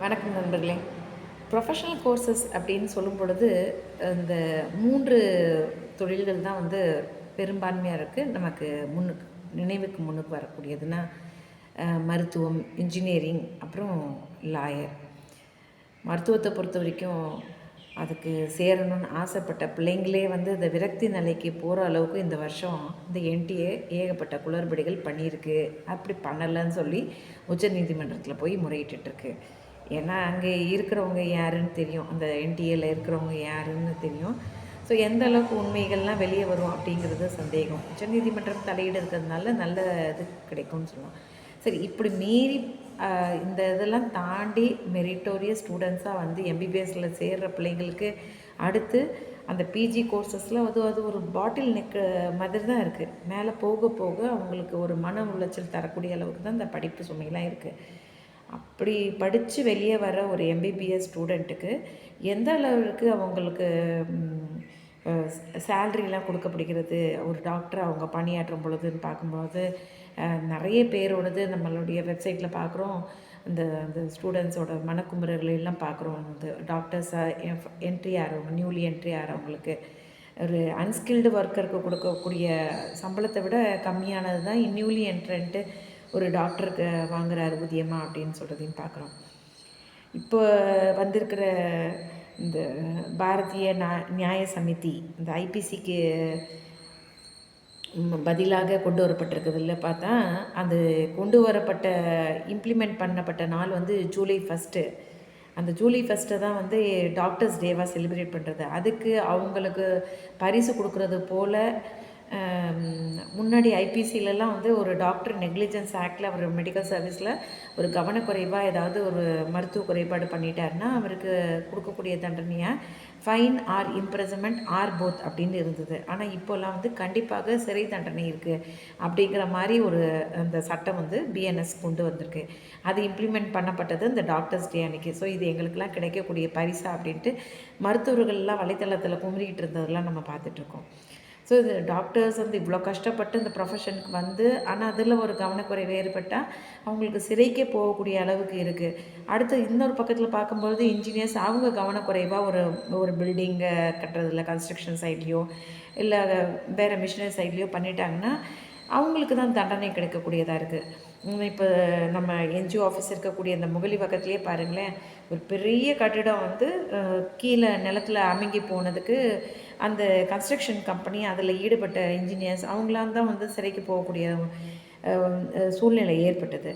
வணக்கம் நண்பர்களே. Professional courses அப்படின்னு சொல்லும் பொழுது இந்த மூன்று தொழில்கள் தான் வந்து பெரும்பான்மையாக இருக்குது நமக்கு முன்னுக்கு நினைவுக்கு முன்னுக்கு வரக்கூடியதுன்னா மருத்துவம் இன்ஜினியரிங் அப்புறம் லாயர் மருத்துவத்தை பொறுத்த வரைக்கும் அதுக்கு சேரணும்னு ஆசைப்பட்ட பிள்ளைங்களே வந்து இந்த விரக்தி நிலைக்கு போகிற அளவுக்கு இந்த வருஷம் இந்த என்டிஏ ஏகப்பட்ட குளறுபடிகள் பண்ணியிருக்கு. அப்படி பண்ணலைன்னு சொல்லி உச்சநீதிமன்றத்தில் போய் முறையிட்டுருக்கு ஏன்னா அங்கே இருக்கிறவங்க யாருன்னு தெரியும். அந்த என்டிஏல இருக்கிறவங்க யாருன்னு தெரியும். ஸோ எந்த அளவுக்கு உண்மைகள்லாம் வெளியே வரும் அப்படிங்கிறது சந்தேகம். உச்சநீதிமன்றம் தலையீடு இருக்கிறதுனால நல்ல இது கிடைக்கும்னு சொல்லலாம். சரி இப்படி மீறி இந்த இதெல்லாம் தாண்டி மெரிட்டோரியஸ் ஸ்டூடெண்ட்ஸாக வந்து எம்பிபிஎஸ்சில் சேர்கிற பிள்ளைங்களுக்கு அடுத்து அந்த பிஜி கோர்சஸில் அது அது ஒரு பாட்டில் நெக் மாதிரி தான் இருக்குது மேலே போக போக அவங்களுக்கு ஒரு மன உளைச்சல் தரக்கூடிய அளவுக்கு தான் இந்த படிப்பு சுமையெல்லாம் இருக்குது அப்படி படித்து வெளியே வர ஒரு எம்பிபிஎஸ் ஸ்டூடெண்ட்டுக்கு எந்த அளவுக்கு அவங்களுக்கு சேல்ரிலாம் கொடுக்கப்படுகிறது? ஒரு டாக்டர் அவங்க பணியாற்றும் பொழுதுன்னு பார்க்கும்போது நிறைய பேரோடது நம்மளுடைய வெப்சைட்டில் பார்க்குறோம். அந்த அந்த ஸ்டூடெண்ட்ஸோட மனக்குமுறல்களை எல்லாம் பார்க்குறோம். அந்த டாக்டர்ஸாக என்ட்ரி ஆகிறவங்க நியூலி என்ட்ரி ஆகிறவங்களுக்கு ஒரு அன்ஸ்கில்டு ஒர்க்கருக்கு கொடுக்கக்கூடிய சம்பளத்தை விட கம்மியானது தான் நியூலி என்ட்ரன்ட்டு ஒரு டாக்டருக்கு வாங்குகிறார் ஊதியமாக அப்படின்னு சொல்கிறதையும் பார்க்குறோம். இப்போ வந்திருக்கிற இந்த பாரதிய நியாய சமிதி இந்த ஐபிசிக்கு பதிலாக கொண்டு வரப்பட்டிருக்குதுல்ல பார்த்தா அது கொண்டு வரப்பட்ட இம்ப்ளிமெண்ட் பண்ணப்பட்ட நாள் வந்து ஜூலை ஃபஸ்ட்டு அந்த ஜூலை ஃபஸ்ட்டு தான் வந்து டாக்டர்ஸ் டேவாக செலிப்ரேட் பண்ணுறது அதுக்கு அவங்களுக்கு பரிசு கொடுக்கறது போல் முன்னாடி ஐபிசிலலாம் வந்து ஒரு டாக்டர் நெக்லிஜென்ஸ் ஆக்டில் அவர் மெடிக்கல் சர்வீஸில் ஒரு கவனக்குறைவாக ஏதாவது ஒரு மருத்துவ குறைபாடு பண்ணிட்டாருன்னா அவருக்கு கொடுக்கக்கூடிய தண்டனையை? Fine or imprisonment or both அப்படின்னு இருந்தது. ஆனால் இப்போல்லாம் வந்து கண்டிப்பாக சிறை தண்டனை இருக்குது அப்படிங்கிற மாதிரி ஒரு அந்த சட்டம் வந்து பிஎன்எஸ் கொண்டு வந்திருக்கு. அது இம்ப்ளிமெண்ட் பண்ணப்பட்டது இந்த டாக்டர்ஸ் டே அன்னைக்கு. ஸோ இது எங்களுக்கெல்லாம் கிடைக்கக்கூடிய பரிசா அப்படின்ட்டு மருத்துவர்கள்லாம் வலைத்தளத்தில் குமரிக்கிட்டு இருந்ததெல்லாம் நம்ம பார்த்துட்ருக்கோம் ஸோ இது டாக்டர்ஸ் வந்து இவ்வளோ கஷ்டப்பட்டு இந்த ப்ரொஃபஷனுக்கு வந்து ஆனால் அதில் ஒரு கவனக்குறைவு ஏற்பட்டால் அவங்களுக்கு சிறைக்கே போகக்கூடிய அளவுக்கு இருக்குது அடுத்து இன்னொரு பக்கத்தில் பார்க்கும்பொழுது இன்ஜினியர்ஸ் அவங்க கவனக்குறைவாக ஒரு ஒரு பில்டிங்கை கட்டுறதில்ல கன்ஸ்ட்ரக்ஷன் சைட்லேயோ இல்லை வேறு மிஷினரி சைட்லேயோ பண்ணிட்டாங்கன்னா அவங்களுக்கு தான் தண்டனை கிடைக்கக்கூடியதாக இருக்குது இப்போ நம்ம என்ஜிஓ ஆஃபீஸ் இருக்கக்கூடிய அந்த முகலி பக்கத்துலேயே பாருங்களேன் ஒரு பெரிய கட்டிடம் வந்து கீழே நிலத்துல அமுங்கி போனதுக்கு அந்த கன்ஸ்ட்ரக்ஷன் கம்பெனி அதில் ஈடுபட்ட இன்ஜினியர்ஸ் அவங்களாம் தான் வந்து சிறைக்கு போகக்கூடிய சூழ்நிலை ஏற்பட்டது.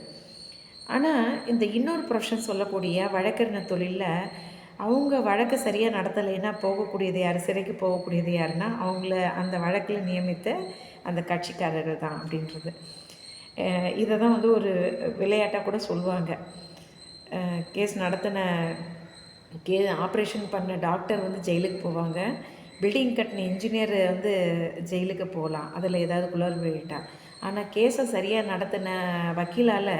ஆனால் இந்த இன்னொரு ப்ரொஃபஷன் சொல்லக்கூடிய வழக்கறிஞர் தொழிலில் அவங்க வழக்கு சரியாக நடத்தலைன்னா போகக்கூடியது யார்? சிறைக்கு போகக்கூடியது யாருன்னா அவங்கள அந்த வழக்கில் நியமித்த அந்த கட்சிக்காரர்கள் தான் அப்படின்றது. இதை தான் வந்து ஒரு விளையாட்டாக கூட சொல்லுவாங்க. கேஸ் நடத்தின கே ஆப்ரேஷன் பண்ண டாக்டர் வந்து ஜெயிலுக்கு போவாங்க. பில்டிங் கட்டின இன்ஜினியர் வந்து ஜெயிலுக்கு போகலாம் அதில் ஏதாவது குளறுபடிட்டா ஆனால் கேஸை சரியாக நடத்தின வக்கீலால்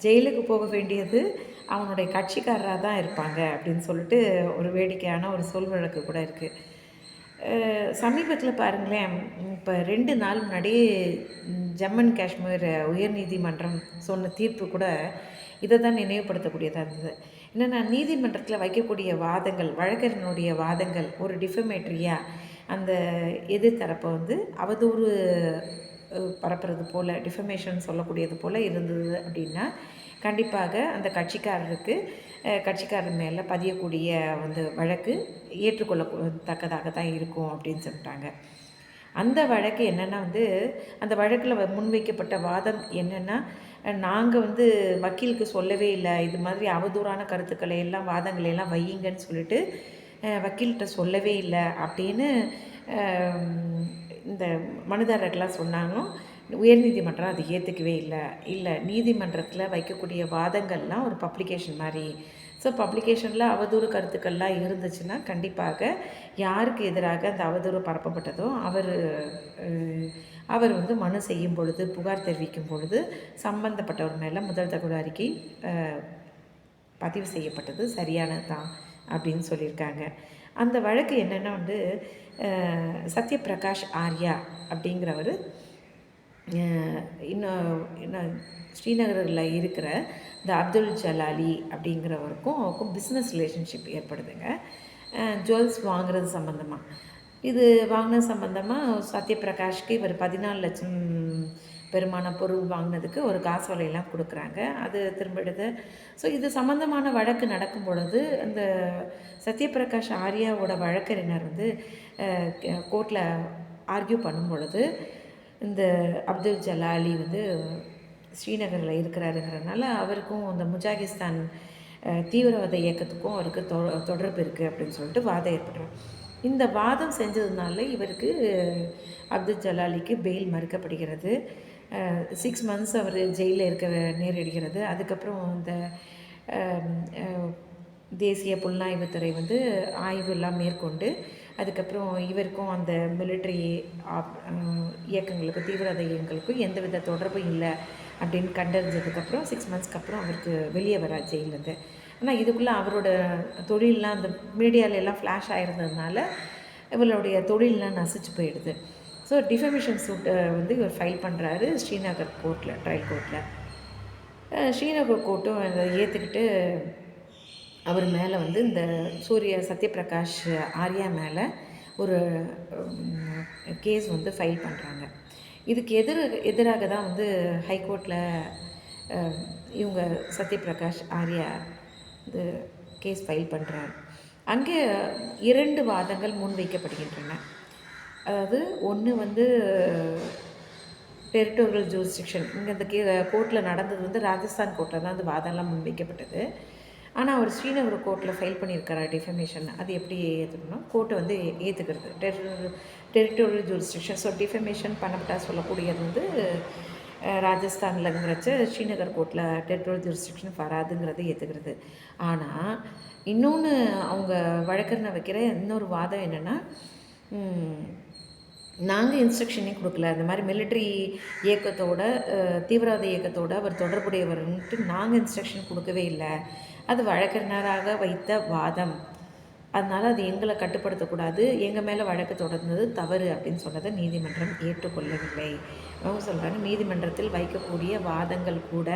ஜெயிலுக்கு போக வேண்டியது அவனுடைய கட்சிக்காரராக தான் இருப்பாங்க அப்படின்னு சொல்லிட்டு ஒரு வேடிக்கையான ஒரு சொல் வழக்கு கூட இருக்குது சமீபத்தில் பாருங்களேன் இப்போ ரெண்டு நாள் முன்னாடி ஜம்மு அண்ட் காஷ்மீர் உயர்நீதிமன்றம் சொன்ன தீர்ப்பு கூட இதை தான் நினைவுபடுத்தக்கூடியதாக இருந்தது. என்னென்னா நீதிமன்றத்தில் வைக்கக்கூடிய வாதங்கள் வழக்கறிஞனுடைய வாதங்கள் ஒரு டிஃபமேட்ரியாக அந்த எதிர்த்தரப்பை வந்து அவதூறு பரப்புறது போல் டிஃபமேஷன் சொல்லக்கூடியது போல் இருந்தது அப்படின்னா கண்டிப்பாக அந்த கட்சிக்காரருக்கு கட்சிக்காரர் மேலே பதியக்கூடிய வந்து வழக்கு ஏற்றுக்கொள்ள தக்கதாக தான் இருக்கும் அப்படின்னு சொல்லிட்டாங்க. அந்த வழக்கு என்னென்னா வந்து அந்த வழக்கில் முன்வைக்கப்பட்ட வாதம் என்னென்னா நாங்கள் வந்து வக்கீலுக்கு சொல்லவே இல்லை. இது மாதிரி அவதூறான கருத்துக்களை எல்லாம் வாதங்களை எல்லாம் வையுங்கன்னு சொல்லிட்டு வக்கீல்கிட்ட சொல்லவே இல்லை அப்படின்னு இந்த மனுதாரர்கள்லாம் சொன்னாங்க. உயர்நீதிமன்றம் அதை ஏற்றுக்கவே இல்லை. இல்லை நீதிமன்றத்தில் வைக்கக்கூடிய வாதங்கள்லாம் ஒரு பப்ளிகேஷன் மாதிரி. ஸோ பப்ளிகேஷனில் அவதூறு கருத்துக்கள்லாம் இருந்துச்சுன்னா கண்டிப்பாக யாருக்கு எதிராக அந்த அவதூறு பரப்பப்பட்டதோ அவர் அவர் வந்து மனு செய்யும் பொழுது புகார் தெரிவிக்கும் பொழுது சம்பந்தப்பட்டவர் மேலே முதல் தகவல் அறிக்கை பதிவு செய்யப்பட்டது. சரியானது தான் அப்படின்னு சொல்லியிருக்காங்க. அந்த வழக்கு என்னென்னா வந்து சத்யபிரகாஷ் ஆர்யா அப்படிங்கிறவர் இன்னும் இன்னும் ஸ்ரீநகரில் இருக்கிற இந்த அப்துல் ஜலாலி அப்படிங்கிறவருக்கும் அவருக்கும் பிஸ்னஸ் ரிலேஷன்ஷிப் ஏற்படுதுங்க. ஜுவல்ஸ் வாங்குறது சம்மந்தமாக இது வாங்கின சம்மந்தமாக சத்யபிரகாஷ்க்கு இவர் பதினாலு லட்சம் பெருமான பொருள் வாங்கினதுக்கு ஒரு காசு வலையெல்லாம் கொடுக்குறாங்க. அது திரும்ப எடுத்து ஸோ இது சம்மந்தமான வழக்கு நடக்கும் பொழுது அந்த சத்யபிரகாஷ் ஆர்யாவோட வழக்கறிஞர் வந்து கோர்ட்டில் ஆர்கியூ பண்ணும் பொழுது இந்த அப்துல் ஜலாலி வந்து ஸ்ரீநகரில் இருக்கிறாருங்கிறனால அவருக்கும் அந்த முஜாகிஸ்தான் தீவிரவாத இயக்கத்துக்கும் அவருக்கு தொ தொடர்பு இருக்குது அப்படின்னு சொல்லிட்டு வாதம் ஏற்படுறார் இந்த வாதம் செஞ்சதுனால இவருக்கு அப்துல் ஜலாலிக்கு பெயில் மறுக்கப்படுகிறது. சிக்ஸ் மந்த்ஸ் அவர் ஜெயிலில் இருக்க நேரிடுகிறது. அதுக்கப்புறம் இந்த தேசிய புலனாய்வுத்துறை வந்து ஆய்வு எல்லாம் மேற்கொண்டு அதுக்கப்புறம் இவருக்கும் அந்த மிலிட்ரி இயக்கங்களுக்கும் தீவிரவாத இயக்கங்களுக்கும் எந்தவித தொடர்பும் இல்லை அப்படின்னு கண்டறிஞ்சதுக்கப்புறம் சிக்ஸ் மந்த்ஸ்க்கு அப்புறம் அவருக்கு வெளியே வர ஜெயிலேருந்து. ஆனால் இதுக்குள்ளே அவரோட தொழிலெலாம் அந்த மீடியாவில எல்லாம் ஃப்ளாஷ் ஆகிருந்ததுனால இவளுடைய தொழிலெலாம் நசிச்சு போயிடுது. ஸோ டிஃபமேஷன் சூட்டை வந்து இவர் ஃபைல் பண்ணுறாரு ஸ்ரீநகர் கோர்ட்டில் ட்ரையல் கோர்ட்டில் ஸ்ரீநகர் கோர்ட்டும் அதை ஏற்றுக்கிட்டு அவர் மேலே வந்து இந்த சூரிய சத்யபிரகாஷ் ஆர்யா மேலே ஒரு கேஸ் வந்து ஃபைல் பண்ணுறாங்க இதுக்கு எதிர் எதிராக தான் வந்து ஹைகோர்ட்டில் இவங்க சத்யபிரகாஷ் ஆர்யா இந்த கேஸ் ஃபைல் பண்ணுறாரு அங்கே இரண்டு வாதங்கள் முன்வைக்கப்படுகின்றன. அதாவது ஒன்று வந்து டெரிட்டோரியல் ஜூரிஸ்டிக்ஷன். இங்கே இந்த கே கோர்ட்டில் நடந்தது வந்து ராஜஸ்தான் கோர்ட்டில் தான் அந்த வாதம்லாம் முன்வைக்கப்பட்டது. ஆனால் அவர் ஸ்ரீநகர் கோர்ட்டில் ஃபைல் பண்ணியிருக்காரா டிஃபமேஷன் அது எப்படி ஏற்றுக்கணும் கோர்ட்டை வந்து ஏற்றுக்கிறது டெரி டெரிட்டோரியல் ஜூரிஸ்டிக்ஷன் ஸோ டிஃபமேஷன் பண்ணப்பட்டா சொல்லக்கூடியது வந்து ராஜஸ்தானில் ராஜஸ்தான்லங்கிறச்ச ஸ்ரீநகர் கோர்ட்டில் டெரிட்டோரியல் ஜூரிஸ்டிக்ஷன் வராதுங்கிறத ஏற்றுக்கிறது ஆனால் இன்னொன்று அவங்க வழக்கறிஞர் வைக்கிற இன்னொரு வாதம் என்னென்னா நாங்கள் இன்ஸ்ட்ரக்ஷனே கொடுக்கல. இந்த மாதிரி மிலிட்ரி இயக்கத்தோட தீவிரவாத இயக்கத்தோட அவர் தொடர்புடையவர்ன்ட்டு நாங்கள் இன்ஸ்ட்ரக்ஷன் கொடுக்கவே இல்லை. அது வழக்கறிஞராக வைத்த வாதம். அதனால் அது எங்களை கட்டுப்படுத்தக்கூடாது. எங்கள் மேலே வழக்கு தொடர்ந்தது தவறு அப்படின்னு சொன்னதை நீதிமன்றம் ஏற்றுக்கொள்ளவில்லை. அவங்க சொல்கிறாங்க நீதிமன்றத்தில் வைக்கக்கூடிய வாதங்கள் கூட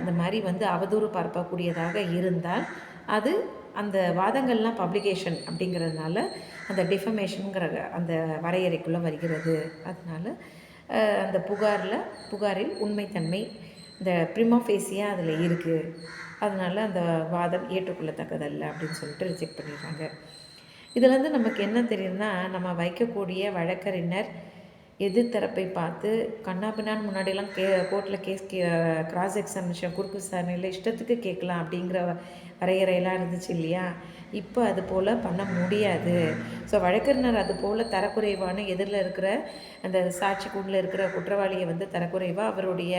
இந்த மாதிரி வந்து அவதூறு பரப்பக்கூடியதாக இருந்தால் அது அந்த வாதங்கள்லாம் பப்ளிகேஷன் அப்படிங்கிறதுனால அந்த டிஃபமேஷனுங்கிற அந்த வரையறைக்குள்ளே வருகிறது. அதனால் அந்த புகாரில் புகாரில் உண்மைத்தன்மை இந்த ப்ரிமாஃபேசியாக அதில் இருக்குது அதனால் அந்த வாதம் ஏற்றுக்கொள்ளத்தக்கதல்ல அப்படின்னு சொல்லிட்டு ரிஜெக்ட் பண்ணிடுறாங்க. இதுலேருந்து நமக்கு என்ன தெரியுதுன்னா நம்ம வைக்கக்கூடிய வழக்கறிஞர் எதிர்த்தரப்பை பார்த்து கண்ணாபின்னான்னு முன்னாடியெல்லாம் கே கோர்ட்டில் கேஸ் கே கிராஸ் எக்ஸாமினேஷன் குறுக்கு விசாரணையில் இஷ்டத்துக்கு கேட்கலாம் அப்படிங்கிற வ- வரையறையெல்லாம் இருந்துச்சு இல்லையா? இப்போ அது போல் பண்ண முடியாது. ஸோ வழக்கறிஞர் அது போல் தரக்குறைவான எதிரில் இருக்கிற அந்த சாட்சி கூண்டில் இருக்கிற குற்றவாளியை வந்து தரக்குறைவாக அவருடைய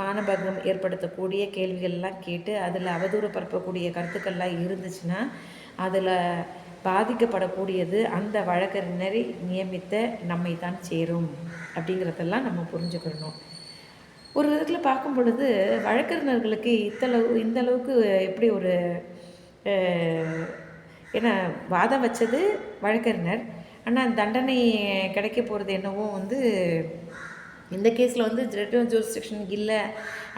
மானபங்கம் ஏற்படுத்தக்கூடிய கேள்விகள்லாம் கேட்டு அதில் அவதூறு பரப்பக்கூடிய கருத்துக்கள்லாம் இருந்துச்சுன்னா அதில் பாதிக்கப்படக்கூடியது அந்த வழக்கறிஞரை நியமித்த நம்மை தான் சேரும் அப்படிங்கிறதெல்லாம் நம்ம புரிஞ்சுக்கணும். ஒரு விதத்தில் பார்க்கும் பொழுது வழக்கறிஞர்களுக்கு இத்தளவு இந்த அளவுக்கு எப்படி ஒரு ஏன்னா வாதம் வச்சது வழக்கறிஞர். ஆனால் தண்டனை கிடைக்க போகிறது என்னவோ வந்து இந்த கேஸில் வந்து ரிட்டர்ன் ஜூரிஸ்டிக்ஷன் இல்லை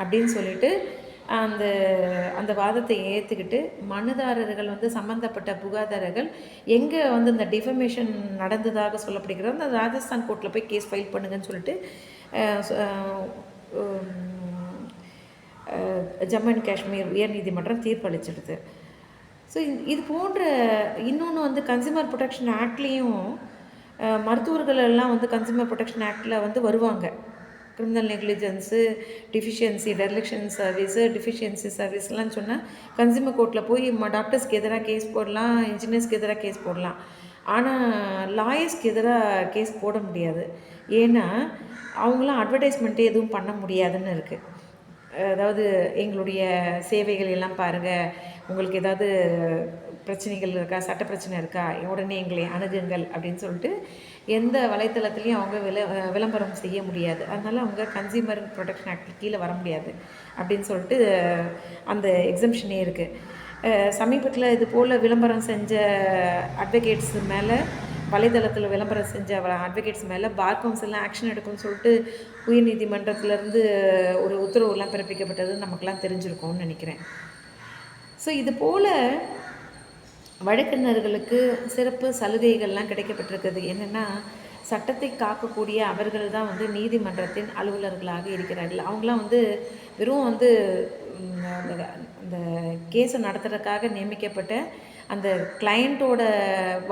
அப்படின்னு சொல்லிட்டு அந்த அந்த வாதத்தை ஏற்றுக்கிட்டு மனுதாரர்கள் வந்து சம்மந்தப்பட்ட புகாதாரர்கள் எங்கே வந்து இந்த டிஃபமேஷன் நடந்ததாக சொல்லப்படுகிறதோ அந்த ராஜஸ்தான் கோர்ட்டில் போய் கேஸ் ஃபைல் பண்ணுங்கன்னு சொல்லிட்டு ஜம்மு அண்ட் காஷ்மீர் உயர்நீதிமன்றம் தீர்ப்பளிச்சிடுது. ஸோ இது போன்ற இன்னொன்று வந்து கன்சியூமர் ப்ரொடெக்ஷன் ஆக்ட்லேயும் மருத்துவர்கள் எல்லாம் வந்து கன்சியூமர் ப்ரொடெக்ஷன் ஆக்டில் வந்து வருவாங்க. Criminal negligence deficiency dereliction service deficiency சர்வீஸ்லாம் சொன்னால் கன்சியூமர் கோர்ட்டில் போய் டாக்டர்ஸ்க்கு எதிராக கேஸ் போடலாம் இன்ஜினியர்ஸ்க்கு எதிராக கேஸ் போடலாம். ஆனால் லாயர்ஸ்க்கு எதிராக கேஸ் போட முடியாது. ஏன்னா அவங்களாம் அட்வர்டைஸ்மெண்ட்டே எதுவும் பண்ண முடியாதுன்னு இருக்குது அதாவது எங்களுடைய சேவைகள் எல்லாம் பாருங்கள் உங்களுக்கு ஏதாவது பிரச்சனைகள் இருக்கா? சட்ட பிரச்சனை இருக்கா? உடனே எங்களை அணுகுங்கள் அப்படின்னு சொல்லிட்டு எந்த வலைத்தளத்துலேயும் அவங்க விள விளம்பரம் செய்ய முடியாது. அதனால் அவங்க கன்சியூமர் ப்ரொடெக்ஷன் ஆக்ட் கீழே வர முடியாது அப்படின்னு சொல்லிட்டு அந்த எக்ஸம்ஷனே இருக்குது சமீபத்தில் இது போல் விளம்பரம் செஞ்ச அட்வொகேட்ஸ் மேலே வலைதளத்தில் விளம்பரம் செஞ்ச அட்வொகேட்ஸ் மேலே பார் கவுன்சில்லாம் ஆக்ஷன் எடுக்கும்னு சொல்லிட்டு உயர்நீதிமன்றத்திலேருந்து ஒரு உத்தரவுலாம் பிறப்பிக்கப்பட்டது நமக்கெல்லாம் தெரிஞ்சிருக்கும்னு நினைக்கிறேன். ஸோ இது போல் வழக்கறிஞர்களுக்கு சிறப்பு சலுகைகள்லாம் கிடைக்கப்பட்டிருக்குது. என்னென்னா சட்டத்தை காக்கக்கூடிய அவர்கள் தான் வந்து நீதிமன்றத்தின் அலுவலர்களாக இருக்கிறார்கள். அவங்களாம் வந்து வெறும் வந்து அந்த அந்த கேஸை நடத்துறதுக்காக நியமிக்கப்பட்ட அந்த கிளையண்ட்டோட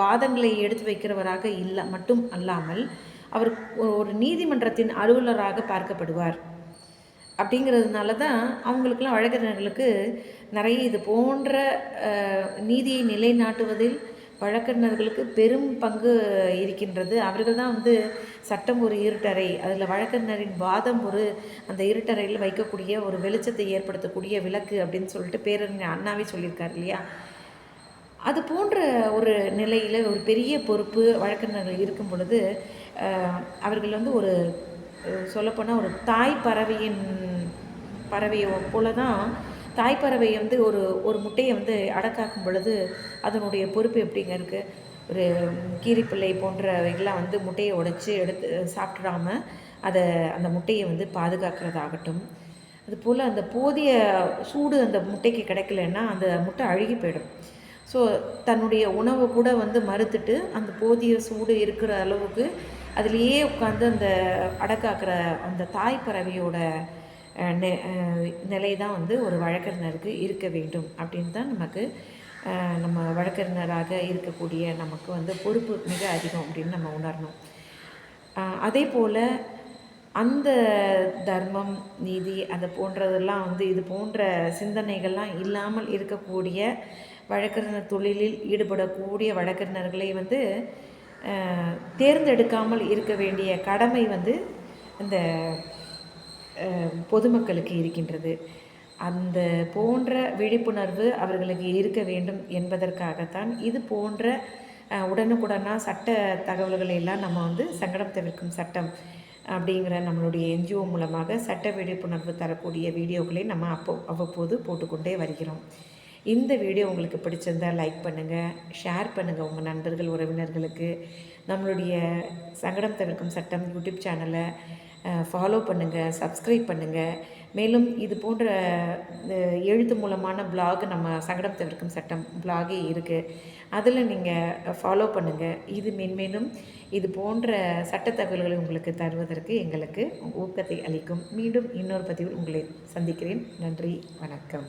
வாதங்களை எடுத்து வைக்கிறவராக இல்லை மட்டும் அல்லாமல் அவர் ஒரு நீதிமன்றத்தின் அலுவலராக பார்க்கப்படுவார். அப்படிங்கிறதுனால தான் அவங்களுக்கெல்லாம் வழக்கறிஞர்களுக்கு நிறைய இது போன்ற நீதியை நிலைநாட்டுவதில் வழக்கறிஞர்களுக்கு பெரும் பங்கு இருக்கின்றது. அவர்கள் தான் வந்து சட்டம் ஒரு இருட்டறை அதில் வழக்கறிஞரின் வாதம் ஒரு அந்த இருட்டறையில் வைக்கக்கூடிய ஒரு வெளிச்சத்தை ஏற்படுத்தக்கூடிய விளக்கு அப்படின்னு சொல்லிட்டு பேரறிஞர் அண்ணாவே சொல்லியிருக்கார் இல்லையா? அது போன்ற ஒரு நிலையில் ஒரு பெரிய பொறுப்பு வழக்கறிஞர்கள் இருக்கும் பொழுது அவர்கள் வந்து ஒரு சொல்லப்போனால் ஒரு தாய் பறவையின் பறவையை போல தான் தாய் பறவை வந்து ஒரு ஒரு முட்டையை வந்து அடக்காக்கும் பொழுது அதனுடைய பொறுப்பு எப்படிங்க இருக்குது ஒரு கீரிப்பிள்ளை போன்றவைகள்லாம் வந்து முட்டையை உடைச்சி எடுத்து சாப்பிட்றாம அதை அந்த முட்டையை வந்து பாதுகாக்கிறதாகட்டும். அதுபோல் அந்த போதிய சூடு அந்த முட்டைக்கு கிடைக்கலன்னா அந்த முட்டை அழுகி போயிடும். ஸோ தன்னுடைய உணவை கூட வந்து மறுத்துட்டு அந்த போதிய சூடு இருக்கிற அளவுக்கு அதுலேயே உட்காந்து அந்த அடக்காக்கிற அந்த தாய் பறவையோட நெ நிலை தான் வந்து ஒரு வழக்கறிஞருக்கு இருக்க வேண்டும் அப்படின்னு தான் நமக்கு நம்ம வழக்கறிஞராக இருக்கக்கூடிய நமக்கு வந்து பொறுப்பு மிக அதிகம் அப்படின்னு நம்ம உணரணும். அதே போல் அந்த தர்மம் நீதி அதை போன்றதெல்லாம் வந்து இது போன்ற சிந்தனைகள்லாம் இல்லாமல் இருக்கக்கூடிய வழக்கறிஞர் தொழிலில் ஈடுபடக்கூடிய வழக்கறிஞர்களை வந்து தேர்ந்தெடுக்காமல் இருக்க வேண்டிய கடமை வந்து இந்த பொதுமக்களுக்கு இருக்கின்றது. அந்த போன்ற விழிப்புணர்வு அவர்களுக்கு இருக்க வேண்டும் என்பதற்காகத்தான் இது போன்ற உடனுக்குடனாக சட்ட தகவல்களை எல்லாம் நம்ம வந்து சங்கடம் தவிர்க்கும் சட்டம் அப்படிங்கிற நம்மளுடைய என்ஜிஓ மூலமாக சட்ட விழிப்புணர்வு தரக்கூடிய வீடியோக்களை நம்ம அப்போ அவ்வப்போது போட்டுக்கொண்டே வருகிறோம். இந்த வீடியோ உங்களுக்கு பிடிச்சிருந்தால் லைக் பண்ணுங்கள் ஷேர் பண்ணுங்கள் உங்கள் நண்பர்கள் உறவினர்களுக்கு. நம்மளுடைய சங்கடம் தவிர்க்கும் சட்டம் யூடியூப் சேனலை ஃபாலோ பண்ணுங்கள் சப்ஸ்கிரைப் பண்ணுங்கள் மேலும் இது போன்ற எழுத்து மூலமான பிளாக் நம்ம சங்கடம் தவிர்க்கும் சட்டம் பிளாகே இருக்குது அதில் நீங்கள் ஃபாலோ பண்ணுங்கள் இது மென்மேலும் இது போன்ற சட்ட தகவல்களை உங்களுக்கு தருவதற்கு எங்களுக்கு ஊக்கத்தை அளிக்கும். மீண்டும் இன்னொரு பதிவில் உங்களை சந்திக்கிறேன். நன்றி வணக்கம்.